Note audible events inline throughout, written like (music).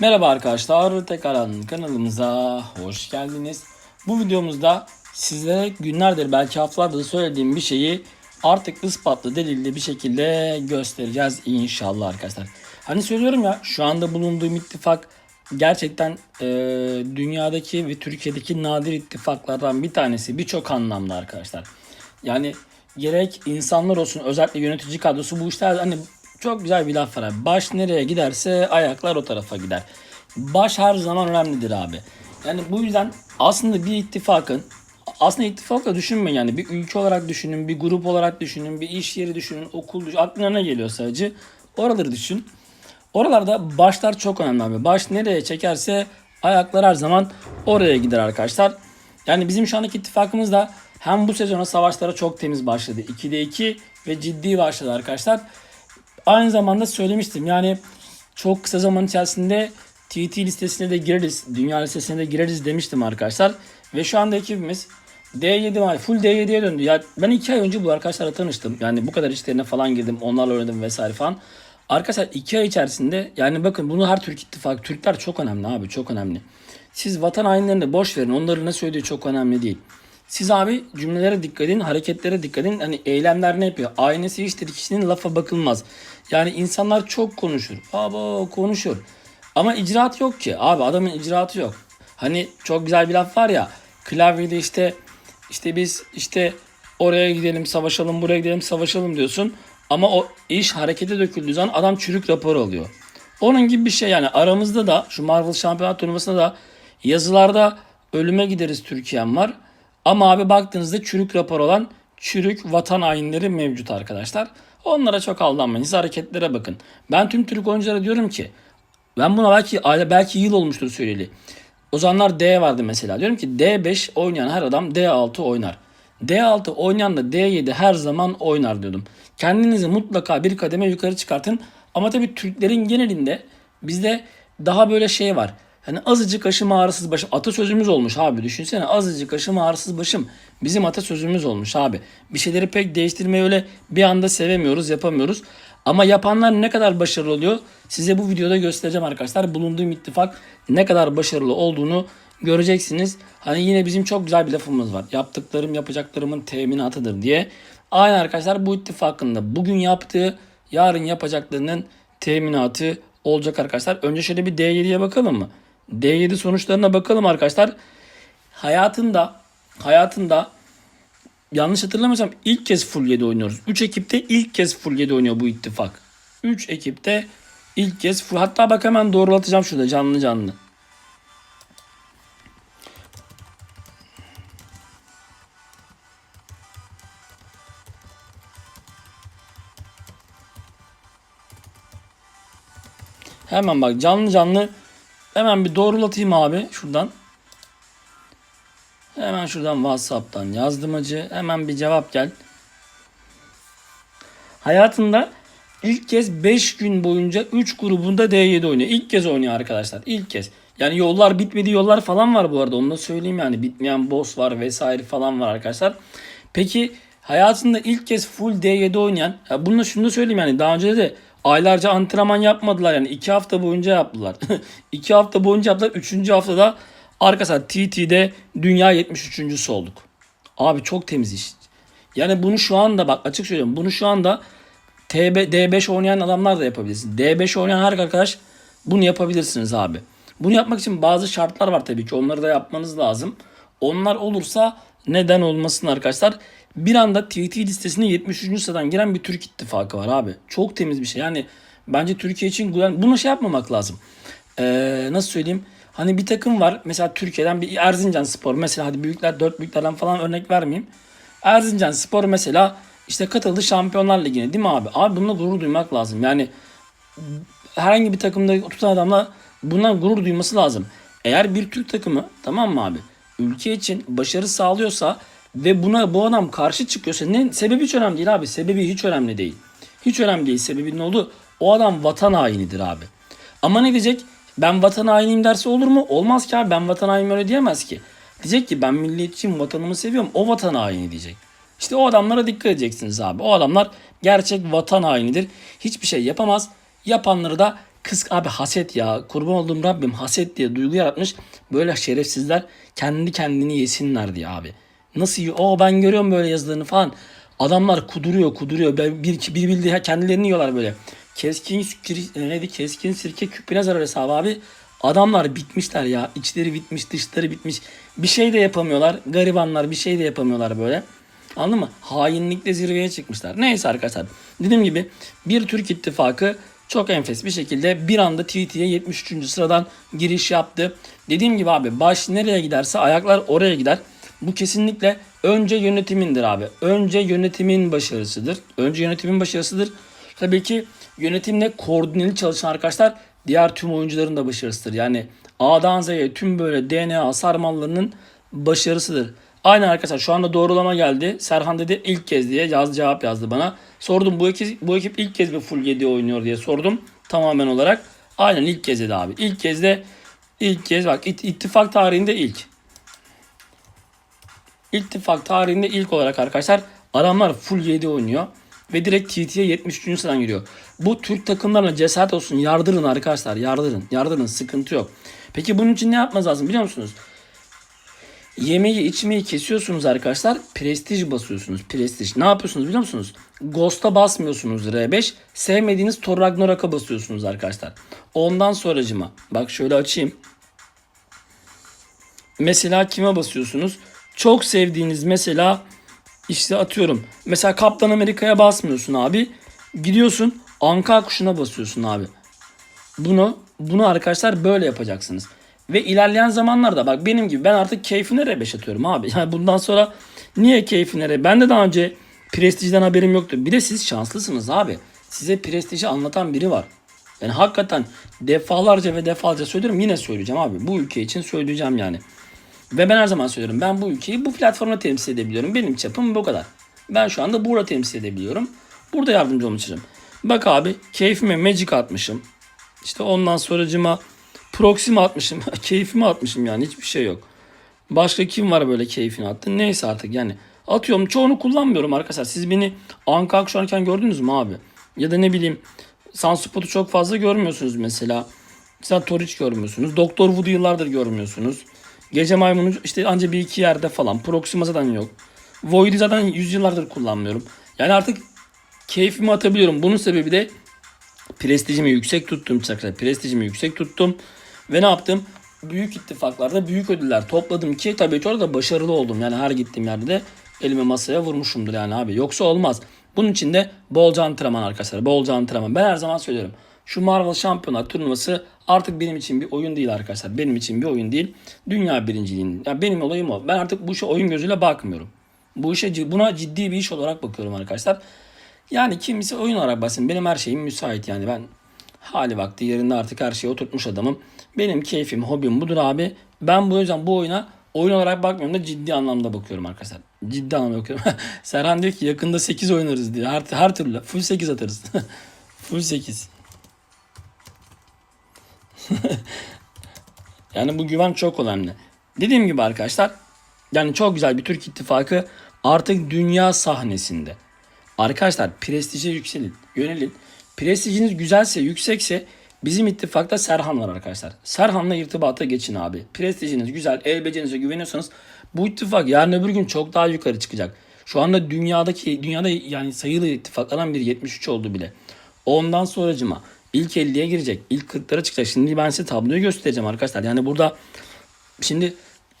Merhaba arkadaşlar, tekrardan kanalımıza hoş geldiniz. Bu videomuzda sizlere günlerdir belki haftalardır söylediğim bir şeyi artık ispatlı delilli bir şekilde göstereceğiz inşallah arkadaşlar. Hani söylüyorum ya şu anda bulunduğum ittifak gerçekten e, dünyadaki ve Türkiye'deki nadir ittifaklardan bir tanesi birçok anlamda arkadaşlar. Yani gerek insanlar olsun özellikle yönetici kadrosu bu işler hani çok güzel bir laf var abi. Baş nereye giderse ayaklar o tarafa gider. Baş her zaman önemlidir abi. Yani bu yüzden aslında bir ittifakın aslında ittifakla düşünmeyin yani bir ülke olarak düşünün, bir grup olarak düşünün, bir iş yeri düşünün, okul düşün, aklına ne geliyor sadece oraları düşün. Oralarda başlar çok önemli abi. Baş nereye çekerse ayaklar her zaman oraya gider arkadaşlar. Yani bizim şu andaki ittifakımız da hem bu sezona savaşlara çok temiz başladı. 2'de 2 ve ciddi başladı arkadaşlar. Aynı zamanda söylemiştim yani çok kısa zaman içerisinde TT listesine de gireriz. Dünya listesine de gireriz demiştim arkadaşlar. Ve şu anda ekibimiz D7 var. Full D7'ye döndü. Ya ben iki ay önce bu arkadaşlarla tanıştım. Yani bu kadar işlerine falan girdim. Onlarla oynadım vesaire falan. Arkadaşlar iki ay içerisinde yani bakın bunu her Türk ittifakı. Türkler çok önemli abi çok önemli. Siz vatan hainlerini boş verin. Onların ne söylediği çok önemli değil. Siz abi cümlelere dikkat edin, hareketlere dikkat edin. Hani eylemler ne yapıyor? Aynesi iştir kişinin lafa bakılmaz. Yani insanlar çok konuşur. Abi konuşur. Ama icraat yok ki. Abi adamın icraatı yok. Hani çok güzel bir laf var ya. Klavyede işte işte biz işte oraya gidelim savaşalım, buraya gidelim savaşalım diyorsun. Ama o iş harekete döküldüğü zaman adam çürük rapor alıyor. Onun gibi bir şey yani aramızda da şu Marvel Şampiyonat Turnuvası'nda da yazılarda ölüme gideriz Türkiye'm var. Ama abi baktığınızda çürük rapor olan çürük vatan hainleri mevcut arkadaşlar. Onlara çok aldanmayın. Siz hareketlere bakın. Ben tüm Türk oyunculara diyorum ki ben buna belki belki yıl olmuştur söyleyeli. O zamanlar D vardı mesela. Diyorum ki D5 oynayan her adam D6 oynar. D6 oynayan da D7 her zaman oynar diyordum. Kendinizi mutlaka bir kademe yukarı çıkartın. Ama tabii Türklerin genelinde bizde daha böyle şey var. Hani azıcık aşım ağrısız başım. Atasözümüz olmuş abi. Düşünsene azıcık aşım ağrısız başım. Bizim atasözümüz olmuş abi. Bir şeyleri pek değiştirmeyi öyle bir anda sevemiyoruz, yapamıyoruz. Ama yapanlar ne kadar başarılı oluyor size bu videoda göstereceğim arkadaşlar. Bulunduğum ittifak ne kadar başarılı olduğunu göreceksiniz. Hani yine bizim çok güzel bir lafımız var. Yaptıklarım yapacaklarımın teminatıdır diye. Aynı arkadaşlar bu ittifakında bugün yaptığı yarın yapacaklarının teminatı olacak arkadaşlar. Önce şöyle bir D7'ye bakalım mı? D7 sonuçlarına bakalım arkadaşlar. Hayatında hayatında yanlış hatırlamıyorsam ilk kez full 7 oynuyoruz. 3 ekipte ilk kez full 7 oynuyor bu ittifak. 3 ekipte ilk kez full. Hatta bak hemen doğrulatacağım şurada canlı canlı. Hemen bak canlı canlı hemen bir doğrulatayım abi şuradan. Hemen şuradan WhatsApp'tan yazdım acı. Hemen bir cevap gel. Hayatında ilk kez 5 gün boyunca 3 grubunda D7 oynuyor. İlk kez oynuyor arkadaşlar. İlk kez. Yani yollar bitmedi yollar falan var bu arada. Onu da söyleyeyim yani. Bitmeyen boss var vesaire falan var arkadaşlar. Peki hayatında ilk kez full D7 oynayan. Ya bunu şunu da söyleyeyim yani. Daha önce de aylarca antrenman yapmadılar yani. 2 hafta boyunca yaptılar. (laughs) 2 hafta boyunca yaptılar. 3. haftada arkadaşlar TT'de dünya 73.sü olduk. Abi çok temiz iş. Yani bunu şu anda bak açık söylüyorum. Bunu şu anda TB, D5 oynayan adamlar da yapabilirsiniz. D5 oynayan her arkadaş bunu yapabilirsiniz abi. Bunu yapmak için bazı şartlar var tabii ki. Onları da yapmanız lazım. Onlar olursa neden olmasın arkadaşlar. Bir anda TT listesine 73. sıradan giren bir Türk ittifakı var abi. Çok temiz bir şey. Yani bence Türkiye için. Bunu şey yapmamak lazım. Ee, nasıl söyleyeyim? Hani bir takım var. Mesela Türkiye'den bir Erzincan Spor. Mesela hadi büyükler, dört büyüklerden falan örnek vermeyeyim. Erzincan Spor mesela işte katıldı Şampiyonlar Ligi'ne değil mi abi? Abi bununla gurur duymak lazım. Yani herhangi bir takımda tutan adamla bundan gurur duyması lazım. Eğer bir Türk takımı tamam mı abi? Ülke için başarı sağlıyorsa ve buna bu adam karşı çıkıyorsa ne sebebi hiç önemli değil abi. Sebebi hiç önemli değil. Hiç önemli değil. Sebebi ne oldu? O adam vatan hainidir abi. Ama ne diyecek? Ben vatan hainiyim derse olur mu? Olmaz ki abi. Ben vatan hainim öyle diyemez ki. Diyecek ki ben milliyetçiyim, vatanımı seviyorum. O vatan haini diyecek. İşte o adamlara dikkat edeceksiniz abi. O adamlar gerçek vatan hainidir. Hiçbir şey yapamaz. Yapanları da Kız abi haset ya. Kurban olduğum Rabbim haset diye duygu yaratmış. Böyle şerefsizler kendi kendini yesinler diye abi. Nasıl yiyor? O ben görüyorum böyle yazılarını falan. Adamlar kuduruyor kuduruyor. Bir, bir, bir bildiği kendilerini yiyorlar böyle. Keskin, sirke- neydi? Keskin sirke küpüne zarar hesabı abi. Adamlar bitmişler ya. İçleri bitmiş, dışları bitmiş. Bir şey de yapamıyorlar. Garibanlar bir şey de yapamıyorlar böyle. Anladın mı? Hainlikle zirveye çıkmışlar. Neyse arkadaşlar. Dediğim gibi bir Türk ittifakı çok enfes bir şekilde bir anda TT'ye 73. sıradan giriş yaptı. Dediğim gibi abi baş nereye giderse ayaklar oraya gider. Bu kesinlikle önce yönetimindir abi. Önce yönetimin başarısıdır. Önce yönetimin başarısıdır. Tabii ki yönetimle koordineli çalışan arkadaşlar diğer tüm oyuncuların da başarısıdır. Yani A'dan Z'ye tüm böyle DNA sarmallarının başarısıdır. Aynen arkadaşlar şu anda doğrulama geldi. Serhan dedi ilk kez diye yaz cevap yazdı bana. Sordum bu ekip, bu ekip ilk kez mi full 7 oynuyor diye sordum. Tamamen olarak. Aynen ilk kez dedi abi. İlk kez de ilk kez bak it- ittifak tarihinde ilk. İttifak tarihinde ilk olarak arkadaşlar adamlar full 7 oynuyor. Ve direkt TT'ye 73. sıradan giriyor. Bu Türk takımlarına cesaret olsun. Yardırın arkadaşlar. Yardırın. Yardırın. Sıkıntı yok. Peki bunun için ne yapmanız lazım biliyor musunuz? Yemeği içmeyi kesiyorsunuz arkadaşlar. Prestij basıyorsunuz. Prestij. Ne yapıyorsunuz biliyor musunuz? Ghost'a basmıyorsunuz R5. Sevmediğiniz Thor Ragnarok'a basıyorsunuz arkadaşlar. Ondan sonracıma. Bak şöyle açayım. Mesela kime basıyorsunuz? Çok sevdiğiniz mesela işte atıyorum. Mesela Kaptan Amerika'ya basmıyorsun abi. Gidiyorsun Anka kuşuna basıyorsun abi. Bunu bunu arkadaşlar böyle yapacaksınız. Ve ilerleyen zamanlarda bak benim gibi ben artık keyfine R5 atıyorum abi. (laughs) Yani bundan sonra niye keyfine R? Ben de daha önce prestijden haberim yoktu. Bir de siz şanslısınız abi. Size prestiji anlatan biri var. Yani hakikaten defalarca ve defalarca söylüyorum yine söyleyeceğim abi. Bu ülke için söyleyeceğim yani. Ve ben her zaman söylüyorum ben bu ülkeyi bu platformda temsil edebiliyorum. Benim çapım bu kadar. Ben şu anda burada temsil edebiliyorum. Burada yardımcı istiyorum. Bak abi keyfime Magic atmışım. İşte ondan sonracıma Proxima atmışım. (laughs) Keyfimi atmışım yani hiçbir şey yok. Başka kim var böyle keyfini attı? Neyse artık yani. Atıyorum çoğunu kullanmıyorum arkadaşlar. Siz beni Anka Akşarken gördünüz mü abi? Ya da ne bileyim Sunspot'u çok fazla görmüyorsunuz mesela. Mesela Toriç görmüyorsunuz. Doktor Wood'u yıllardır görmüyorsunuz. Gece Maymunu işte anca bir iki yerde falan. Proxima zaten yok. Void'i zaten yüzyıllardır kullanmıyorum. Yani artık keyfimi atabiliyorum. Bunun sebebi de prestijimi yüksek tuttum. Prestijimi yüksek tuttum. Ve ne yaptım? Büyük ittifaklarda büyük ödüller topladım ki tabii ki orada başarılı oldum. Yani her gittiğim yerde de elimi masaya vurmuşumdur yani abi. Yoksa olmaz. Bunun için de bolca antrenman arkadaşlar. Bolca antrenman. Ben her zaman söylüyorum. Şu Marvel Şampiyonlar turnuvası artık benim için bir oyun değil arkadaşlar. Benim için bir oyun değil. Dünya birinciliğinin. Ya benim olayım o. Ben artık bu işe oyun gözüyle bakmıyorum. Bu işe buna ciddi bir iş olarak bakıyorum arkadaşlar. Yani kimisi oyun olarak baksın. Benim her şeyim müsait yani ben hali vakti yerinde artık her şeyi oturtmuş adamım. Benim keyfim, hobim budur abi. Ben bu yüzden bu oyuna oyun olarak bakmıyorum da ciddi anlamda bakıyorum arkadaşlar. Ciddi anlamda bakıyorum. (laughs) Serhan diyor ki yakında 8 oynarız diyor. Her, her türlü. Full 8 atarız. (laughs) Full 8. (laughs) yani bu güven çok önemli. Dediğim gibi arkadaşlar yani çok güzel bir Türk ittifakı artık dünya sahnesinde. Arkadaşlar prestije yükselin, yönelin. Prestijiniz güzelse, yüksekse bizim ittifakta Serhan var arkadaşlar. Serhan'la irtibata geçin abi. Prestijiniz güzel, el becerinize güveniyorsanız bu ittifak yarın öbür gün çok daha yukarı çıkacak. Şu anda dünyadaki dünyada yani sayılı ittifaklardan biri 73 oldu bile. Ondan sonracıma ilk 50'ye girecek. ilk 40'lara çıkacak. Şimdi ben size tabloyu göstereceğim arkadaşlar. Yani burada şimdi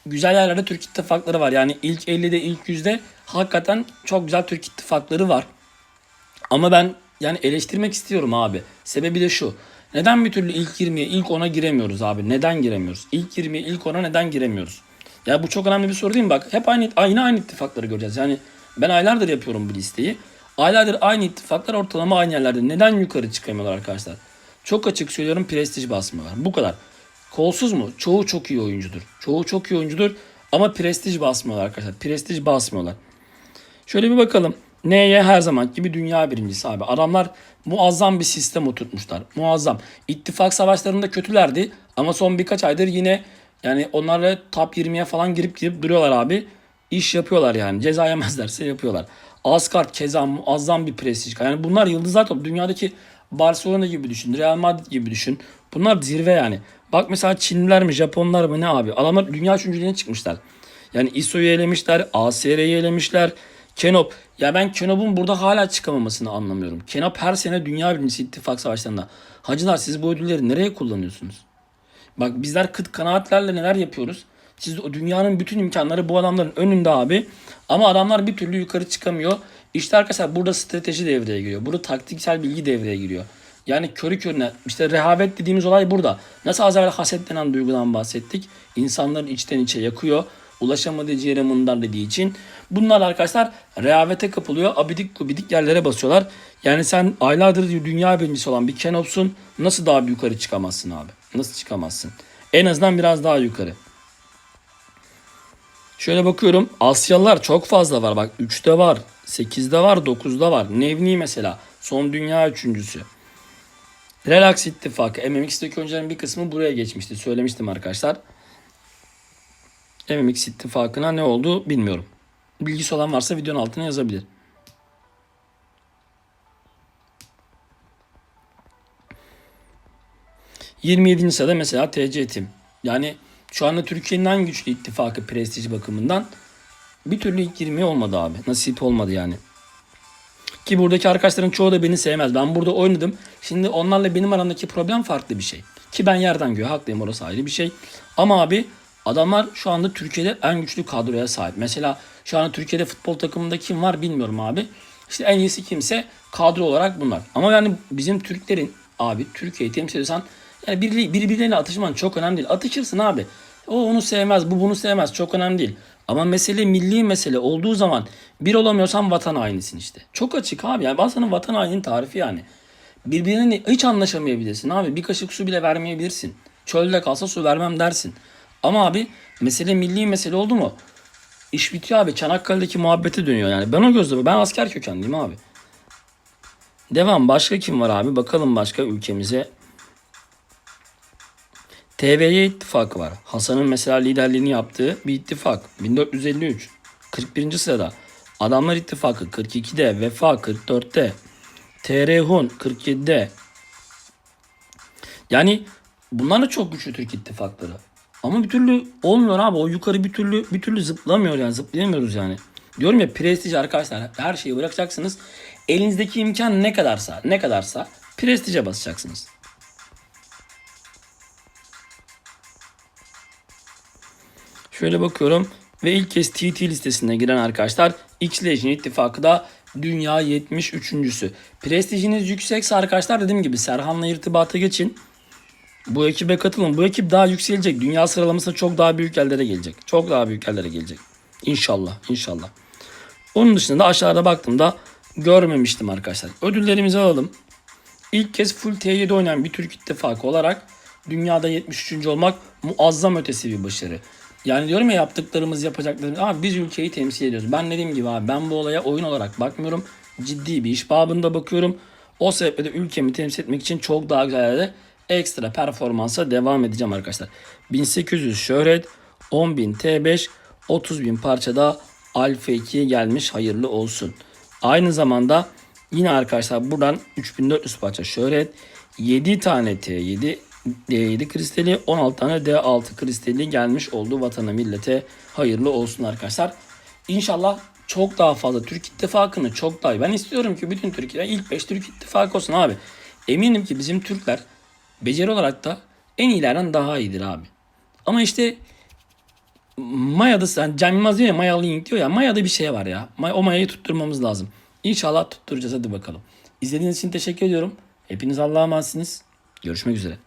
güzel yerlerde Türk ittifakları var. Yani ilk 50'de ilk 100'de hakikaten çok güzel Türk ittifakları var. Ama ben yani eleştirmek istiyorum abi. Sebebi de şu. Neden bir türlü ilk 20'ye, ilk 10'a giremiyoruz abi? Neden giremiyoruz? İlk 20'ye, ilk 10'a neden giremiyoruz? Ya bu çok önemli bir soru değil mi? Bak hep aynı aynı aynı ittifakları göreceğiz. Yani ben aylardır yapıyorum bu listeyi. Aylardır aynı ittifaklar ortalama aynı yerlerde. Neden yukarı çıkamıyorlar arkadaşlar? Çok açık söylüyorum prestij basmıyorlar. Bu kadar. Kolsuz mu? Çoğu çok iyi oyuncudur. Çoğu çok iyi oyuncudur ama prestij basmıyorlar arkadaşlar. Prestij basmıyorlar. Şöyle bir bakalım. Neye her zaman gibi dünya birincisi abi. Adamlar muazzam bir sistem oturtmuşlar. Muazzam. İttifak savaşlarında kötülerdi ama son birkaç aydır yine yani onlarla top 20'ye falan girip girip duruyorlar abi. İş yapıyorlar yani. Ceza yemezlerse yapıyorlar. Asgard keza muazzam bir prestij. Yani bunlar yıldızlar top. Dünyadaki Barcelona gibi düşün. Real Madrid gibi düşün. Bunlar zirve yani. Bak mesela Çinliler mi Japonlar mı ne abi? Adamlar dünya üçüncülüğüne çıkmışlar. Yani ISO'yu elemişler. ASR'yi elemişler. Kenop. Ya ben Kenop'un burada hala çıkamamasını anlamıyorum. Kenop her sene dünya birincisi ittifak savaşlarında. Hacılar siz bu ödülleri nereye kullanıyorsunuz? Bak bizler kıt kanaatlerle neler yapıyoruz. Siz o dünyanın bütün imkanları bu adamların önünde abi. Ama adamlar bir türlü yukarı çıkamıyor. İşte arkadaşlar burada strateji devreye giriyor. Burada taktiksel bilgi devreye giriyor. Yani körü körüne işte rehavet dediğimiz olay burada. Nasıl az evvel haset denen duygudan bahsettik. İnsanların içten içe yakıyor. Ulaşamadığı ciğere mundar dediği için. Bunlar arkadaşlar rehavete kapılıyor. Abidik gubidik yerlere basıyorlar. Yani sen aylardır dünya birincisi olan bir Kenop'sun. Nasıl daha bir yukarı çıkamazsın abi? Nasıl çıkamazsın? En azından biraz daha yukarı. Şöyle bakıyorum. Asyalılar çok fazla var. Bak 3'te var. 8'de var. 9'da var. Nevni mesela. Son dünya üçüncüsü. Relax ittifakı. MMX'teki oyuncuların bir kısmı buraya geçmişti. Söylemiştim arkadaşlar. MMX ittifakına ne oldu bilmiyorum. Bilgisi olan varsa videonun altına yazabilir. ...27. sırada mesela TC Team. Yani şu anda Türkiye'nin en güçlü ittifakı prestij bakımından... ...bir türlü ilk 20 olmadı abi. Nasip olmadı yani. Ki buradaki arkadaşların çoğu da beni sevmez. Ben burada oynadım. Şimdi onlarla benim aramdaki problem farklı bir şey. Ki ben yerden göğe haklıyım orası ayrı bir şey. Ama abi adamlar şu anda Türkiye'de en güçlü kadroya sahip. Mesela şu anda Türkiye'de futbol takımında kim var bilmiyorum abi. İşte en iyisi kimse kadro olarak bunlar. Ama yani bizim Türklerin abi Türkiye'yi temsil ediyorsan yani birbiri, birbirleriyle atışman çok önemli değil. Atışırsın abi. O onu sevmez, bu bunu sevmez. Çok önemli değil. Ama mesele milli mesele olduğu zaman bir olamıyorsan vatan hainisin işte. Çok açık abi. Yani ben sana vatan hainin tarifi yani. Birbirine hiç anlaşamayabilirsin abi. Bir kaşık su bile vermeyebilirsin. Çölde kalsa su vermem dersin. Ama abi mesele milli mesele oldu mu? İş bitiyor abi. Çanakkale'deki muhabbete dönüyor yani. Ben o gözle ben asker kökenliyim abi. Devam. Başka kim var abi? Bakalım başka ülkemize. TVY ittifakı var. Hasan'ın mesela liderliğini yaptığı bir ittifak. 1453. 41. sırada. Adamlar ittifakı 42'de. Vefa 44'te. TRHUN 47'de. Yani bunlar da çok güçlü Türk ittifakları. Ama bir türlü olmuyor abi. O yukarı bir türlü bir türlü zıplamıyor yani. Zıplayamıyoruz yani. Diyorum ya prestij arkadaşlar her şeyi bırakacaksınız. Elinizdeki imkan ne kadarsa ne kadarsa prestije basacaksınız. Şöyle bakıyorum ve ilk kez TT listesine giren arkadaşlar X Legion ittifakı da dünya 73.sü. Prestijiniz yüksekse arkadaşlar dediğim gibi Serhan'la irtibata geçin. Bu ekibe katılın. Bu ekip daha yükselecek. Dünya sıralamasında çok daha büyük yerlere gelecek. Çok daha büyük yerlere gelecek. İnşallah. İnşallah. Onun dışında da aşağıda baktığımda görmemiştim arkadaşlar. Ödüllerimizi alalım. İlk kez full T7 oynayan bir Türk ittifakı olarak dünyada 73. olmak muazzam ötesi bir başarı. Yani diyorum ya yaptıklarımız yapacaklarımız ama biz ülkeyi temsil ediyoruz. Ben dediğim gibi abi ben bu olaya oyun olarak bakmıyorum. Ciddi bir iş babında bakıyorum. O sebeple de ülkemi temsil etmek için çok daha güzel yerde ekstra performansa devam edeceğim arkadaşlar. 1800 şöhret, 10.000 T5, 30.000 parçada Alfa 2'ye gelmiş hayırlı olsun. Aynı zamanda yine arkadaşlar buradan 3400 parça şöhret, 7 tane T7 D7 kristali 16 tane D6 kristali gelmiş oldu vatana millete hayırlı olsun arkadaşlar. İnşallah çok daha fazla Türk ittifakını çok daha iyi. Ben istiyorum ki bütün Türkiye'de ilk 5 Türk ittifakı olsun abi. Eminim ki bizim Türkler beceri olarak da en iyilerden daha iyidir abi. Ama işte Maya'da sen Cem Yılmaz diyor ya Mayalı Link diyor ya Maya'da bir şey var ya. O Maya'yı tutturmamız lazım. İnşallah tutturacağız hadi bakalım. İzlediğiniz için teşekkür ediyorum. Hepiniz Allah'a emanetsiniz. Görüşmek üzere.